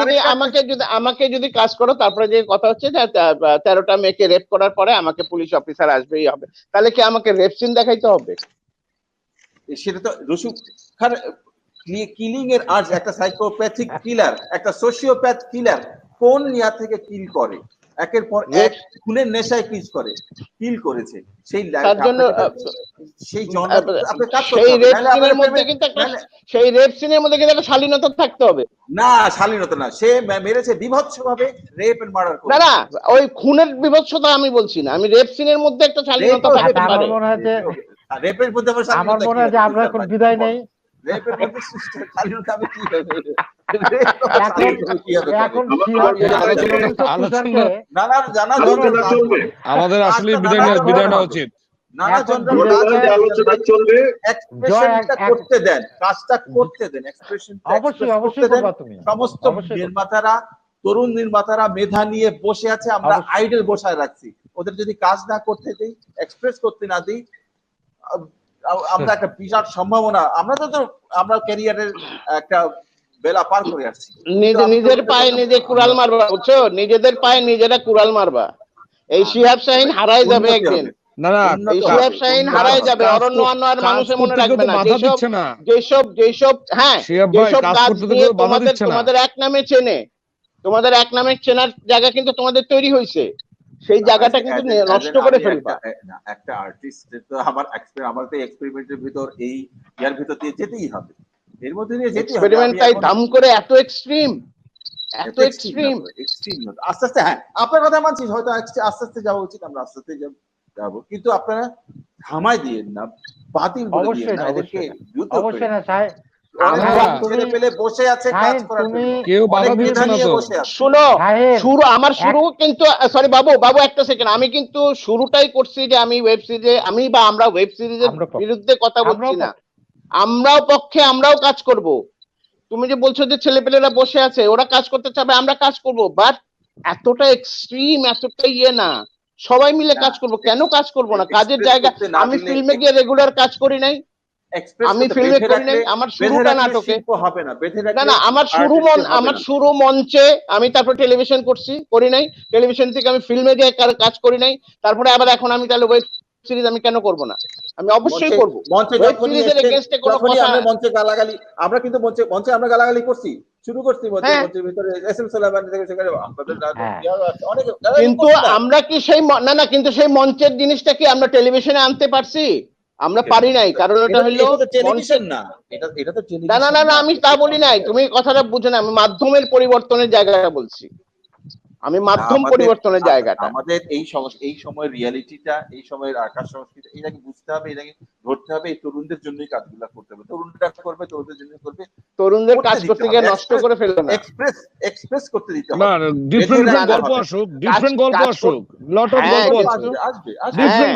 যদি আমাকে যদি আমাকে যদি কাজ করো তারপরে যে কথা হচ্ছে যে তেরোটা মেয়েকে রেপ করার পরে আমাকে পুলিশ অফিসার আসবেই হবে। তাহলে কি আমাকে রেপ সিন দেখাইতে হবে? সেটা তো রসু কিলিং এর আজ একটা সাইকোপ্যাথিক কিলার একটা সোশিওপ্যাথ কিলার কোন নিয়া থেকে কিল করে? একের পর এক খুনের নেশায় কিল করে কিল করেছে। সেই তার জন্য, সেই সেই রেপ সিনের মধ্যে কিন্তু একটা সেই রেপ সিনের মধ্যে কিন্তু একটা শালীনতা থাকতে হবে। না শালীনতা না। সে মেরেছে বিভৎস ভাবে রেপ এন্ড মার্ডার না না ওই খুনের বিভৎসতা আমি বলছি না। আমি রেপ সিনের মধ্যে একটা শালীনতা থাকতে আমার পারে মনে হয় যে রেপের মধ্যে আমার মনে হয় যে আমরা এখন বিদায় নেই। রেপের মধ্যে শালীনতা আমি কি হবে? আমাদের আসলে বিদায় নেওয়া উচিত। নানা এখন চন্দ্র বিদায়- আলোচনা চলবে। এক্সপ্রেশনটা করতে দেন কাজটা করতে দেন এক্সপ্রেশনটা অবশ্যই অবশ্যই তুমি। সমস্ত নির্মাতারা তরুণ নির্মাতারা মেধা নিয়ে বসে আছে আমরা। আইডল বসায় রাখছি। ওদের যদি কাজ না করতে দেই এক্সপ্রেস করতে না দিই আম- আম- আমরা একটা বিরাট সম্ভাবনা আমরা তো তো আমরা ক্যারিয়ারের একটা বেলা পার করে আসছি। নিজে নিজের পায়ে নিজে কুড়াল মারবা বুঝছ? নিজেদের পায়ে নিজেরা কুড়াল মারবা। এই শিহাব শাহিন হারাই যাবে একদিন। না না উন্নত এই হবে। শিহাব শাহিন হারাই যাবে অরণ্য আনোয়ার মানুষের মনে রাখবে না। বাধা যেসব দিচ্ছে না। যেসব যেসব হ্যাঁ যেসব কাজ কাজ করতে তো দিয়ে কেউ বাধা তোমাদের তোমাদের এক নামে চেনে তোমাদের এক নামে চেনার জায়গা কিন্তু তোমাদের তৈরি হয়েছে। সেই জায়গাটা কিন্তু As a- নে- as নষ্ট করে ফেলবা। একটা- আর্টিস্ট তো আমার আমার তো এক্সপেরিমেন্টের ভিতর এই ইয়ার ভিতর দিয়ে যেতেই হবে। এর মধ্যে দিয়ে যেতেই এক্সপেরিমেন্ট তাই দাম করে এত এক্সট্রিম এত এক্সট্রিম। আস্তে আস্তে হ্যাঁ আপনার কথা মানছি হয়তো আস্তে আস্তে আস্তে যাওয়া উচিত আমরা আস্তে আস্তে যাব- যাব। কিন্তু আপনারা থামাই দিয়েন না বাতিল বলে দিয়েন না এদেরকে। বিরুদ্ধ অবশ্যই না সাহেব। অনেক আমরা- কম ছেলে পেলে বসে আছে কাজ সাহেব, করার তুমি জন্য। কেউ বাধা অনেক দিচ্ছে মেধা না নিয়ে তো। বসে আছে। শুনো সাহেব শুরু আমার শুরু কিন্তু সরি বাবু বাবু একটা সেকেন্ড আমি কিন্তু শুরুটাই করছি যে আমি ওয়েব সিরিজে আমি বা আমরা ওয়েব সিরিজের বিরুদ্ধে কথা বলছি না। আমরাও পক্ষে আমরাও কাজ করব। তুমি যে বলছো যে ছেলেপেলেরা বসে আছে ওরা কাজ করতে চাবে আমরা কাজ করব। বাট এতটা এক্সট্রিম এতটা ইয়ে না। সবাই মিলে কাজ করব। কেন কাজ করব না? কাজের জায়গা আমি ফিল্মে গিয়ে রেগুলার কাজ করি নাই। আমি ফিল্মে করি নাই। আমার শুরুটা নাটকে। হবে না। না না আমার শুরু মন আমার শুরু মঞ্চে আমি তারপর টেলিভিশন করছি করি নাই। টেলিভিশন থেকে আমি ফিল্মে গিয়ে কার- কাজ করি নাই। তারপরে আবার এখন আমি তাহলে ওয়েব সিরিজ আমি কেন করব না? আমি অবশ্যই করব। মঞ্চে যখনই সিরিজের এগেইনস্টে কোনো কথা আমরা মঞ্চে গালাগালি আমরা কিন্তু মঞ্চে মঞ্চে আমরা গালাগালি করছি। শুরু করছি মঞ্চে হ্যাঁ। মঞ্চের ভিতরে এস এম সালামান থেকে সেখানে হ্যাঁ। আছে, অনেক কিন্তু আমরা কি সেই না না কিন্তু সেই মঞ্চের জিনিসটা কি আমরা টেলিভিশনে আনতে পারছি? আমরা পারি নাই কারণ ওটা এটা- হলো এটা তো টেলিভিশন না। এটা এটা তো না না না আমি তা বলি নাই। তুমি কথাটা বুঝে না আমি মাধ্যমের পরিবর্তনের জায়গাটা বলছি। আমি মাধ্যম পরিবর্তনের জায়গাটা। আমাদের এই এই সময়ের রিয়ালিটিটা এই সময়ের আকাশ সংস্কৃতি এটাকে বুঝতে হবে এটাকে ধরতে হবে? এই তরুণদের জন্যই কাজগুলো করতে হবে। তরুণরা করবে তরুণদের জন্য করবে। তরুণদের কাজ করতে গিয়ে নষ্ট করে ফেলবে না। এক্সপ্রেস এক্সপ্রেস করতে দিতে হবে। না ডিফারেন্ট গল্প আসুক ডিফারেন্ট গল্প আসুক লট অফ হ্যাঁ, গল্প আসবে আসবে